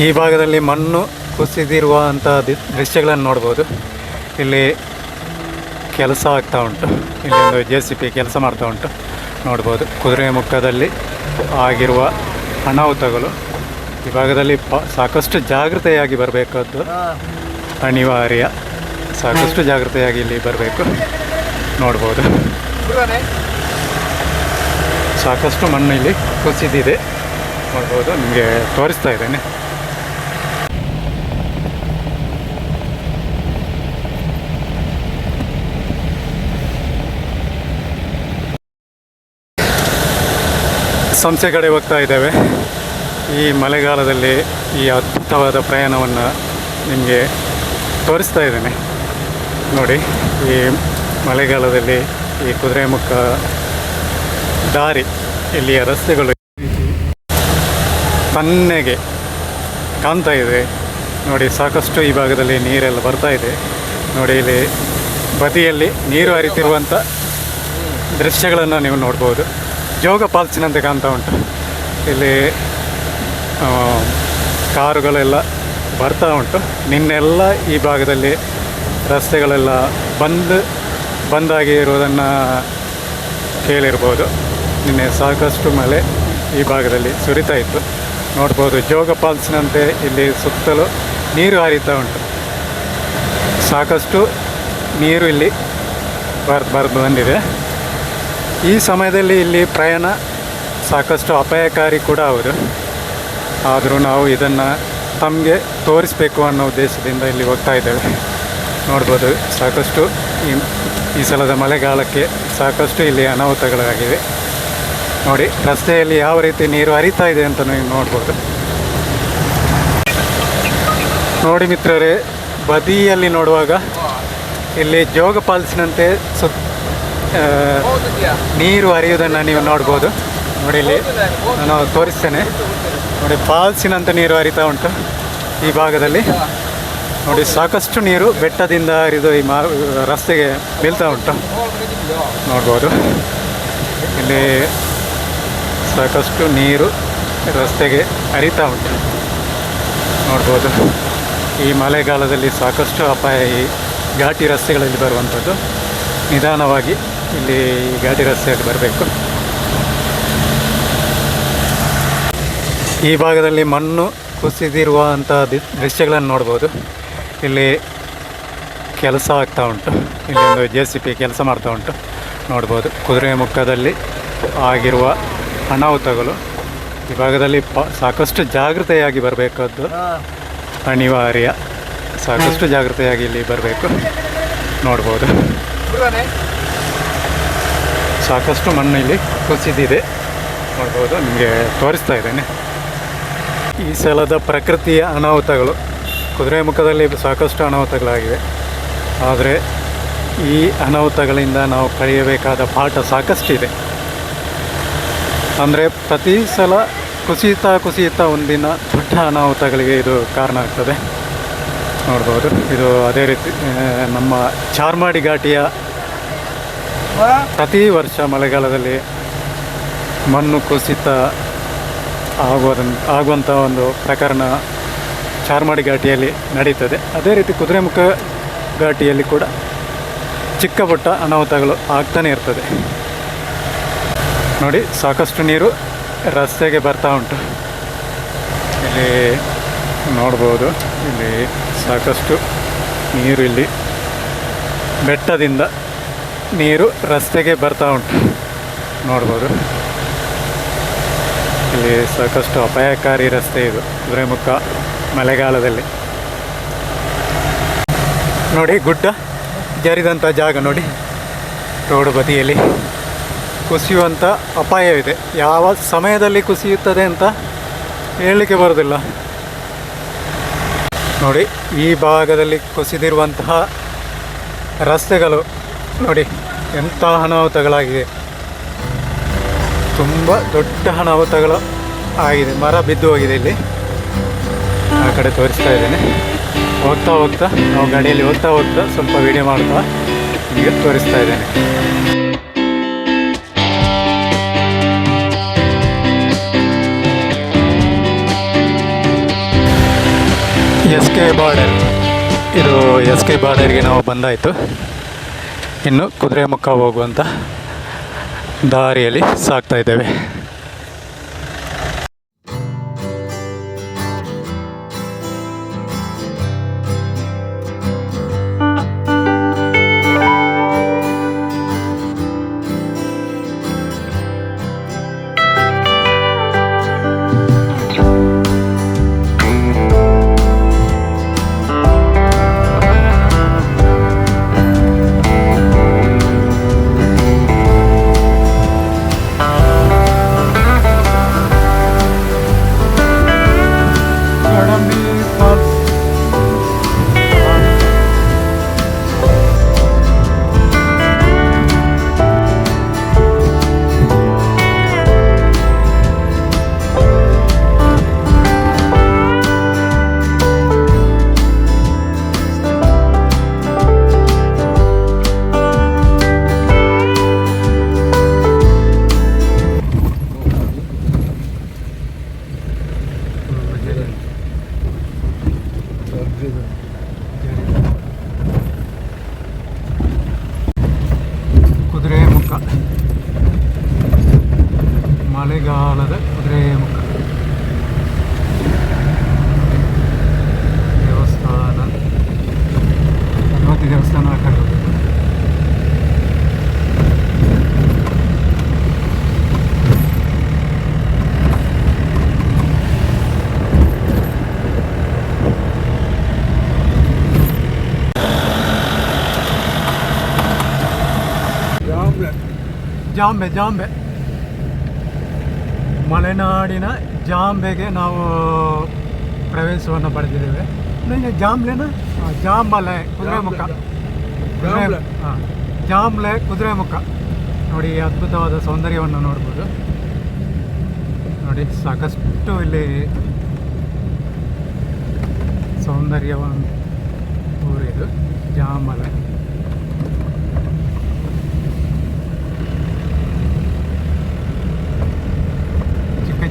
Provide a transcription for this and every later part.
ಈ ಭಾಗದಲ್ಲಿ ಮಣ್ಣು ಕುಸಿದಿರುವಂಥ ದಿ- ದೃಶ್ಯಗಳನ್ನು ನೋಡ್ಬೋದು. ಇಲ್ಲಿ ಕೆಲಸ ಆಗ್ತಾ ಉಂಟು. ಇಲ್ಲಿ ಒಂದು ಜೆ ಸಿ ಪಿ ಕೆಲಸ ಮಾಡ್ತಾ ಉಂಟು. ನೋಡ್ಬೋದು. ಕುದುರೆ ಮುಖದಲ್ಲಿ ಆಗಿರುವ ಅನಾಹುತಗಳು ಈ ಭಾಗದಲ್ಲಿ ಪ ಸಾಕಷ್ಟು ಜಾಗೃತೆಯಾಗಿ ಬರಬೇಕಾದ್ದು ಅನಿವಾರ್ಯ. ಸಾಕಷ್ಟು ಜಾಗೃತೆಯಾಗಿ ಇಲ್ಲಿ ಬರಬೇಕು. ನೋಡ್ಬೋದು. ಸಾಕಷ್ಟು ಮಣ್ಣು ಇಲ್ಲಿ ಕುಸಿದಿದೆ. ನೋಡ್ಬೋದು. ನಿಮಗೆ ತೋರಿಸ್ತಾ ಇದ್ದೇನೆ. ಸಂಸ್ಥೆ ಕಡೆ ಹೋಗ್ತಾ ಇದ್ದೇವೆ. ಈ ಮಳೆಗಾಲದಲ್ಲಿ ಈ ಅದ್ಭುತವಾದ ಪ್ರಯಾಣವನ್ನು ನಿಮಗೆ ತೋರಿಸ್ತಾ ಇದ್ದೇನೆ. ನೋಡಿ, ಈ ಮಳೆಗಾಲದಲ್ಲಿ ಈ ಕುದುರೆಮುಖ ದಾರಿ ಇಲ್ಲಿಯ ರಸ್ತೆಗಳು ತನ್ನೆಗೆ ಕಾಣ್ತಾ ಇದೆ. ನೋಡಿ, ಸಾಕಷ್ಟು ಈ ಭಾಗದಲ್ಲಿ ನೀರೆಲ್ಲ ಬರ್ತಾ ಇದೆ. ನೋಡಿ, ಇಲ್ಲಿ ಬದಿಯಲ್ಲಿ ನೀರು ಹರಿತಿರುವಂಥ ದೃಶ್ಯಗಳನ್ನು ನೀವು ನೋಡ್ಬೋದು. ಜೋಗ ಪಾಲ್ಸಿನಂತೆ ಕಾಣ್ತಾ ಉಂಟು. ಇಲ್ಲಿ ಕಾರುಗಳೆಲ್ಲ ಬರ್ತಾ ಉಂಟು. ನಿನ್ನೆಲ್ಲ ಈ ಭಾಗದಲ್ಲಿ ರಸ್ತೆಗಳೆಲ್ಲ ಬಂದ್, ಬಂದಾಗಿ ಇರುವುದನ್ನು ಕೇಳಿರ್ಬೋದು. ನಿನ್ನೆ ಸಾಕಷ್ಟು ಮಳೆ ಈ ಭಾಗದಲ್ಲಿ ಸುರಿತಾ ಇತ್ತು. ನೋಡ್ಬೋದು ಜೋಗ ಪಾಲ್ಸಿನಂತೆ ಇಲ್ಲಿ ಸುತ್ತಲೂ ನೀರು ಹರಿತಾ ಉಂಟು. ಸಾಕಷ್ಟು ನೀರು ಇಲ್ಲಿ ಬರ್, ಬರ್ದು ಬಂದಿದೆ. ಈ ಸಮಯದಲ್ಲಿ ಇಲ್ಲಿ ಪ್ರಯಾಣ ಸಾಕಷ್ಟು ಅಪಾಯಕಾರಿ ಕೂಡ ಅವರು. ಆದರೂ ನಾವು ಇದನ್ನು ತಮಗೆ ತೋರಿಸಬೇಕು ಅನ್ನೋ ಉದ್ದೇಶದಿಂದ ಇಲ್ಲಿ ಹೋಗ್ತಾ ಇದ್ದೇವೆ. ನೋಡ್ಬೋದು, ಸಾಕಷ್ಟು ಈ ಈ ಸಲದ ಮಳೆಗಾಲಕ್ಕೆ ಸಾಕಷ್ಟು ಇಲ್ಲಿ ಅನಾಹುತಗಳಾಗಿವೆ. ನೋಡಿ, ರಸ್ತೆಯಲ್ಲಿ ಯಾವ ರೀತಿ ನೀರು ಹರಿತಾ ಇದೆ ಅಂತ ನೀವು ನೋಡ್ಬೋದು. ನೋಡಿ ಮಿತ್ರರೇ, ಬದಿಯಲ್ಲಿ ನೋಡುವಾಗ ಇಲ್ಲಿ ಜೋಗ ಪಾಲ್ಸಿನಂತೆ ಸುತ್ತ ನೀರು ಹರಿಯುವುದನ್ನು ನೀವು ನೋಡ್ಬೋದು. ನೋಡಿ ಇಲ್ಲಿ ನಾನು ತೋರಿಸ್ತೇನೆ. ನೋಡಿ ಫಾಲ್ಸಿನಂತ ನೀರು ಹರಿತಾ ಉಂಟು ಈ ಭಾಗದಲ್ಲಿ. ನೋಡಿ ಸಾಕಷ್ಟು ನೀರು ಬೆಟ್ಟದಿಂದ ಹರಿದು ಈ ಮಾ, ರಸ್ತೆಗೆ ಬೀಳ್ತಾ ಉಂಟು. ನೋಡ್ಬೋದು. ಇಲ್ಲಿ ಸಾಕಷ್ಟು ನೀರು ರಸ್ತೆಗೆ ಹರಿತಾ ಉಂಟು. ನೋಡ್ಬೋದು. ಈ ಮಳೆಗಾಲದಲ್ಲಿ ಸಾಕಷ್ಟು ಅಪಾಯ ಈ ಘಾಟಿ ರಸ್ತೆಗಳಲ್ಲಿ ಬರುವಂಥದ್ದು. ನಿಧಾನವಾಗಿ ಇಲ್ಲಿ ಗಾಡಿ ಘಾಟಿ ರಸ್ತೆಯಲ್ಲಿ ಬರಬೇಕು. ಈ ಭಾಗದಲ್ಲಿ ಮಣ್ಣು ಕುಸಿದಿರುವಂಥ ದಿ- ದೃಶ್ಯಗಳನ್ನು ನೋಡ್ಬೋದು. ಇಲ್ಲಿ ಕೆಲಸ ಆಗ್ತಾ ಉಂಟು. ಇಲ್ಲಿ ಒಂದು ಜೆ ಸಿ ಪಿ ಕೆಲಸ ಮಾಡ್ತಾ ಉಂಟು. ನೋಡ್ಬೋದು. ಕುದುರೆ ಮುಖದಲ್ಲಿ ಆಗಿರುವ ಅನಾಹುತಗಳು ಈ ಭಾಗದಲ್ಲಿ ಪ ಸಾಕಷ್ಟು ಜಾಗೃತೆಯಾಗಿ ಬರಬೇಕಾದ್ದು ಅನಿವಾರ್ಯ. ಸಾಕಷ್ಟು ಜಾಗೃತೆಯಾಗಿ ಇಲ್ಲಿ ಬರಬೇಕು. ನೋಡ್ಬೋದು. ಸಾಕಷ್ಟು ಮಣ್ಣು ಇಲ್ಲಿ ಕುಸಿದಿದೆ. ನೋಡ್ಬೋದು, ನಿಮಗೆ ತೋರಿಸ್ತಾ ಇದ್ದೇನೆ. ಈ ಸಲದ ಪ್ರಕೃತಿಯ ಅನಾಹುತಗಳು ಕುದುರೆಮುಖದಲ್ಲಿ ಸಾಕಷ್ಟು ಅನಾಹುತಗಳಾಗಿವೆ. ಆದರೆ ಈ ಅನಾಹುತಗಳಿಂದ ನಾವು ಕಳೆಯಬೇಕಾದ ಪಾಠ ಸಾಕಷ್ಟಿದೆ. ಅಂದರೆ ಪ್ರತಿ ಸಲ ಕುಸಿಯುತ್ತಾ ಕುಸಿಯುತ್ತಾ ಒಂದಿನ ದೊಡ್ಡ ಅನಾಹುತಗಳಿಗೆ ಇದು ಕಾರಣ ಆಗ್ತದೆ. ನೋಡ್ಬೋದು, ಇದು ಅದೇ ರೀತಿ, ನಮ್ಮ ಚಾರ್ಮಾಡಿ ಘಾಟಿಯ ಪ್ರತಿ ವರ್ಷ ಮಳೆಗಾಲದಲ್ಲಿ ಮಣ್ಣು ಕುಸಿತ ಆಗುವುದನ್ನು ಆಗುವಂಥ ಒಂದು ಪ್ರಕರಣ ಚಾರ್ಮಾಡಿ ಘಾಟಿಯಲ್ಲಿ ನಡೀತದೆ. ಅದೇ ರೀತಿ ಕುದುರೆಮುಖ ಘಾಟಿಯಲ್ಲಿ ಕೂಡ ಚಿಕ್ಕ ಪುಟ್ಟ ಅನಾಹುತಗಳು ಆಗ್ತಾನೆ ಇರ್ತದೆ. ನೋಡಿ, ಸಾಕಷ್ಟು ನೀರು ರಸ್ತೆಗೆ ಬರ್ತಾ ಉಂಟು. ಇಲ್ಲಿ ನೋಡ್ಬೋದು, ಇಲ್ಲಿ ಸಾಕಷ್ಟು ನೀರು ಇಲ್ಲಿ ಬೆಟ್ಟದಿಂದ ನೀರು ರಸ್ತೆಗೆ ಬರ್ತಾ ಉಂಟು. ನೋಡ್ಬೋದು. ಇಲ್ಲಿ ಸಾಕಷ್ಟು ಅಪಾಯಕಾರಿ ರಸ್ತೆ ಇದು ಕುದುರೆಮುಖ ಮಳೆಗಾಲದಲ್ಲಿ. ನೋಡಿ, ಗುಡ್ಡ ಜರಿದಂಥ ಜಾಗ ನೋಡಿ. ರೋಡ್ ಬದಿಯಲ್ಲಿ ಕುಸಿಯುವಂಥ ಅಪಾಯವಿದೆ. ಯಾವ ಸಮಯದಲ್ಲಿ ಕುಸಿಯುತ್ತದೆ ಅಂತ ಹೇಳಲಿಕ್ಕೆ ಬರೋದಿಲ್ಲ. ನೋಡಿ, ಈ ಭಾಗದಲ್ಲಿ ಕುಸಿದಿರುವಂತಹ ರಸ್ತೆಗಳು ನೋಡಿ, ಎಂಥ ಅನಾಹುತಗಳಾಗಿದೆ ತುಂಬ ದೊಡ್ಡ ಅನಾಹುತಗಳು ಆಗಿದೆ. ಮರ ಬಿದ್ದು ಹೋಗಿದೆ ಇಲ್ಲಿ. ಆ ಕಡೆ ತೋರಿಸ್ತಾ ಇದ್ದೇನೆ. ಹೋಗ್ತಾ ಹೋಗ್ತಾ, ನಾವು ಗಾಡಿಯಲ್ಲಿ ಹೋಗ್ತಾ ಹೋಗ್ತಾ ಸ್ವಲ್ಪ ವೀಡಿಯೋ ಮಾಡ್ತಾ ನಿಮಗೆ ತೋರಿಸ್ತಾ ಇದ್ದೇನೆ. ಎಸ್ ಕೆ ಬಾರ್ಡರ್ ಇದು ಎಸ್ ಕೆ ಬಾರ್ಡರ್ಗೆ ನಾವು ಬಂದಾಯಿತು. ಇನ್ನು ಕುದುರೆಮುಖ ಹೋಗುವಂಥ ದಾರಿಯಲ್ಲಿ ಸಾಗ್ತಾ ಇದ್ದೇವೆ. ಜಾಂಬೆ ಜಾಂಬೆ. ಮಲೆನಾಡಿನ ಜಾಂಬೆಗೆ ನಾವು ಪ್ರವೇಶವನ್ನು ಪಡೆದಿದ್ದೇವೆ. ನನಗೆ ಜಾಂಬ್ಲೆನ ಜಾಂಬಲೆ ಕುದುರೆ ಮುಖ. ಕುದುರೆ. ಹಾಂ ಜಾಂಬ್ಲೆ ಕುದುರೆಮುಖ ನೋಡಿ ಅದ್ಭುತವಾದ ಸೌಂದರ್ಯವನ್ನು ನೋಡ್ಬೋದು. ನೋಡಿ ಸಾಕಷ್ಟು ಇಲ್ಲಿ ಸೌಂದರ್ಯವನ್ನು ಊರಿದು ಜಾಂಬಲೆ.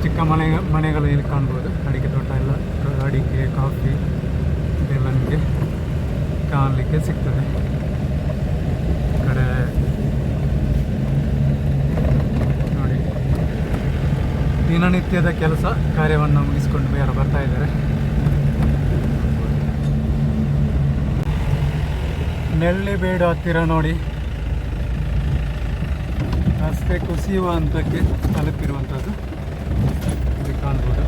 ಚಿಕ್ಕ ಮನೆ ಮನೆಗಳು ಇಲ್ಲಿ ಕಾಣ್ಬೋದು. ಅಡಿಕೆ ತೋಟ ಎಲ್ಲ, ಅಡಿಕೆ, ಕಾಫಿ, ಇದೆಲ್ಲ ನಿಮಗೆ ಕಾಣಲಿಕ್ಕೆ ಸಿಗ್ತದೆ. ಕಡೆ ನೋಡಿ. ದಿನನಿತ್ಯದ ಕೆಲಸ, ಕಾರ್ಯವನ್ನು ಮುಗಿಸ್ಕೊಂಡು ಯಾರು ಬರ್ತಾ ಇದ್ದಾರೆ? ನೆಳ್ಳಿಬೇಡು ಹತ್ತಿರ ನೋಡಿ. ರಸ್ತೆ ಕುಸಿಯುವ ಹಂತಕ್ಕೆ ತಲುಪಿರುವಂಥದ್ದು ಕಾಣ್ಬೋದು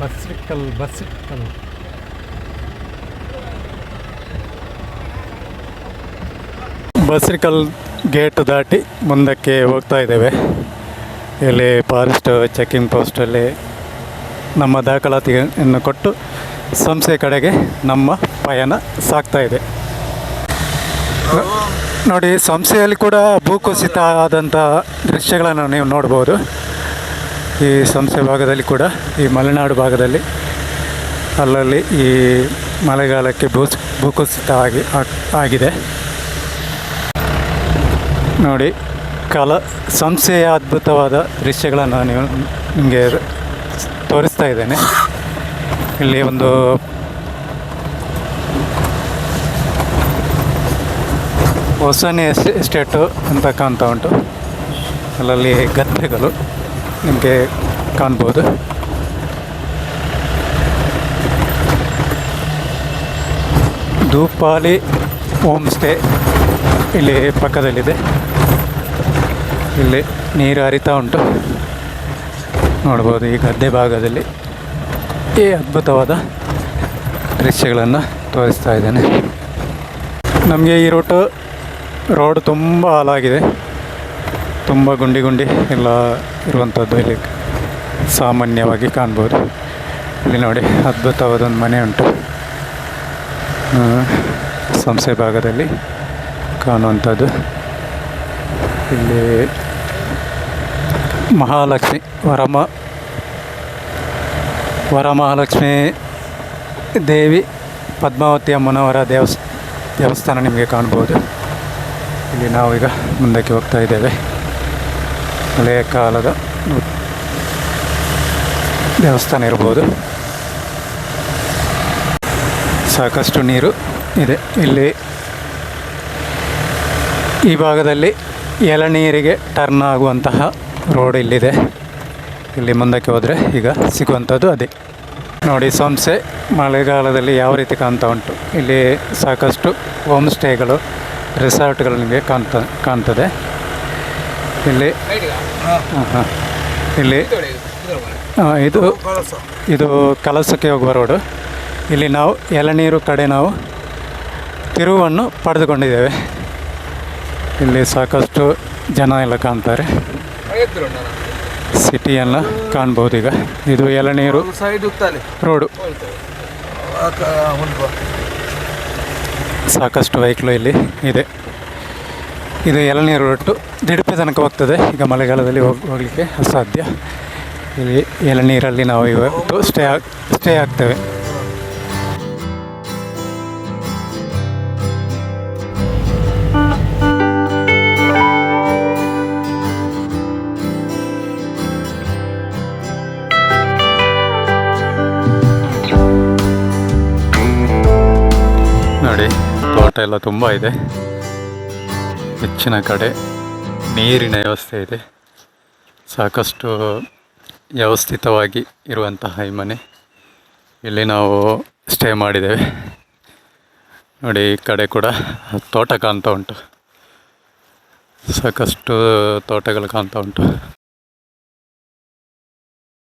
ಬಸ್ರಿಕಲ್ ಬಸ್ರಿಕಲ್. ಬಸ್ರಿಕಲ್ ಗೇಟ್ ದಾಟಿ ಮುಂದಕ್ಕೆ ಹೋಗ್ತಾ ಇದ್ದೇವೆ. ಇಲ್ಲಿ ಫಾರೆಸ್ಟ್ ಚೆಕಿಂಗ್ ಪೋಸ್ಟಲ್ಲಿ ನಮ್ಮ ದಾಖಲಾತಿಯನ್ನು ಕೊಟ್ಟು ಸಂಸ್ಥೆ ಕಡೆಗೆ ನಮ್ಮ ಪಯಣ ಸಾಗ್ತಾ ಇದೆ. ನೋಡಿ, ಸಂಸ್ಥೆಯಲ್ಲಿ ಕೂಡ ಭೂಕುಸಿತ ಆದಂಥ ದೃಶ್ಯಗಳನ್ನು ನೀವು ನೋಡ್ಬೋದು. ಈ ಸಂಸ್ಥೆ ಭಾಗದಲ್ಲಿ ಕೂಡ, ಈ ಮಲೆನಾಡು ಭಾಗದಲ್ಲಿ, ಅಲ್ಲಲ್ಲಿ ಈ ಮಳೆಗಾಲಕ್ಕೆ ಭೂ, ಭೂಕುಸಿತ ಆಗಿ ಆಗಿದೆ. ನೋಡಿ, ಕಲ, ಸಂಸ್ಥೆಯ ಅದ್ಭುತವಾದ ದೃಶ್ಯಗಳನ್ನು ನೀವು ನಿಮಗೆ ತೋರಿಸ್ತಾ ಇದ್ದೇನೆ. ಇಲ್ಲಿ ಒಂದು ಹೊಸನೇ ಎಸ್, ಎಸ್ಟೇಟು ಅಂತ ಕಾಣ್ತಾ ಉಂಟು. ಅಲ್ಲಲ್ಲಿ ಗದ್ದೆಗಳು. ನಿಮಗೆ ಕಾಣ್ಬೋದು. ಧೂಪಾಲಿ ಹೋಮ್ ಸ್ಟೇ ಇಲ್ಲಿ ಪಕ್ಕದಲ್ಲಿದೆ. ಇಲ್ಲಿ ನೀರು ಹರಿತಾ ಉಂಟು. ನೋಡ್ಬೋದು ಈ ಗದ್ದೆ ಭಾಗದಲ್ಲಿ ಈ ಅದ್ಭುತವಾದ ದೃಶ್ಯಗಳನ್ನು ತೋರಿಸ್ತಾ ಇದ್ದೇನೆ. ನಮಗೆ ಈ ರೂಟು ರೋಡ್ ತುಂಬ ಹಾಳಾಗಿದೆ. ತುಂಬ ಗುಂಡಿ ಗುಂಡಿ ಎಲ್ಲ ಇರುವಂಥದ್ದು ಇಲ್ಲಿ ಸಾಮಾನ್ಯವಾಗಿ ಕಾಣ್ಬೋದು. ಇಲ್ಲಿ ನೋಡಿ ಅದ್ಭುತವಾದ ಒಂದು ಮನೆ ಉಂಟು. ಸಂಸೆ ಭಾಗದಲ್ಲಿ ಕಾಣುವಂಥದ್ದು. ಇಲ್ಲಿ ಮಹಾಲಕ್ಷ್ಮಿ, ವರಮ, ವರಮಹಾಲಕ್ಷ್ಮಿ ದೇವಿ, ಪದ್ಮಾವತಿ ಅಮ್ಮನವರ ದೇವಸ್, ದೇವಸ್ಥಾನ ನಿಮಗೆ ಕಾಣ್ಬೋದು. ಇಲ್ಲಿ ನಾವು ಈಗ ಮುಂದಕ್ಕೆ ಹೋಗ್ತಾ ಇದ್ದೇವೆ. ಹಳೆಯ ಕಾಲದ ದೇವಸ್ಥಾನ ಇರ್ಬೋದು. ಸಾಕಷ್ಟು ನೀರು ಇದೆ. ಇಲ್ಲಿ ಈ ಭಾಗದಲ್ಲಿ ಎಳನೀರಿಗೆ ಟರ್ನ್ ಆಗುವಂತಹ ರೋಡ್ ಇಲ್ಲಿದೆ. ಇಲ್ಲಿ ಮುಂದಕ್ಕೆ ಹೋದರೆ ಈಗ ಸಿಗುವಂಥದ್ದು ಅದೇ. ನೋಡಿ, ಸಂಸೆ ಮಳೆಗಾಲದಲ್ಲಿ ಯಾವ ರೀತಿ ಕಾಣ್ತಾ ಉಂಟು. ಇಲ್ಲಿ ಸಾಕಷ್ಟು ಹೋಮ್ ಸ್ಟೇಗಳು ರೆಸಾರ್ಟ್ಗಳು ನಿಮಗೆ ಕಾಣ್ತಾ, ಕಾಣ್ತದೆ. ಇಲ್ಲಿ. ಹಾಂ ಹಾಂ ಇಲ್ಲಿ ಇದು ಇದು ಕಲಸಕ್ಕೆ ಹೋಗುವ ರೋಡು. ಇಲ್ಲಿ ನಾವು ಎಳನೀರು ಕಡೆ ನಾವು ತಿರುವನ್ನು ಪಡೆದುಕೊಂಡಿದ್ದೇವೆ. ಇಲ್ಲಿ ಸಾಕಷ್ಟು ಜನ ಎಲ್ಲ ಕಾಣ್ತಾರೆ. ಸಿಟಿಯನ್ನು ಕಾಣ್ಬೋದು ಈಗ. ಇದು ಎಳನೀರು ರೋಡು. ಸಾಕಷ್ಟು ವೆಹಿಕಲ್ ಇಲ್ಲಿ ಇದೆ. ಇದು ಎಳನೀರು ರೊಟ್ಟು ದಿಡುಪೆ ತನಕ ಹೋಗ್ತದೆ. ಈಗ ಮಳೆಗಾಲದಲ್ಲಿ ಹೋಗಿ, ಹೋಗಲಿಕ್ಕೆ ಅಸಾಧ್ಯ. ಇಲ್ಲಿ ಎಳನೀರಲ್ಲಿ ನಾವು ಇವತ್ತು ಸ್ಟೇ ಆಗ್, ಸ್ಟೇ ಆಗ್ತೇವೆ. ನೋಡಿ, ತೋಟ ಎಲ್ಲ ತುಂಬ ಇದೆ. ಹೆಚ್ಚಿನ ಕಡೆ ನೀರಿನ ವ್ಯವಸ್ಥೆ ಇದೆ. ಸಾಕಷ್ಟು ವ್ಯವಸ್ಥಿತವಾಗಿ ಇರುವಂತಹ ಈ ಮನೆ ಇಲ್ಲಿ ನಾವು ಸ್ಟೇ ಮಾಡಿದ್ದೇವೆ. ನೋಡಿ, ಈ ಕಡೆ ಕೂಡ ತೋಟ ಕಾಣ್ತಾ ಉಂಟು. ಸಾಕಷ್ಟು ತೋಟಗಳು ಕಾಣ್ತಾ ಉಂಟು.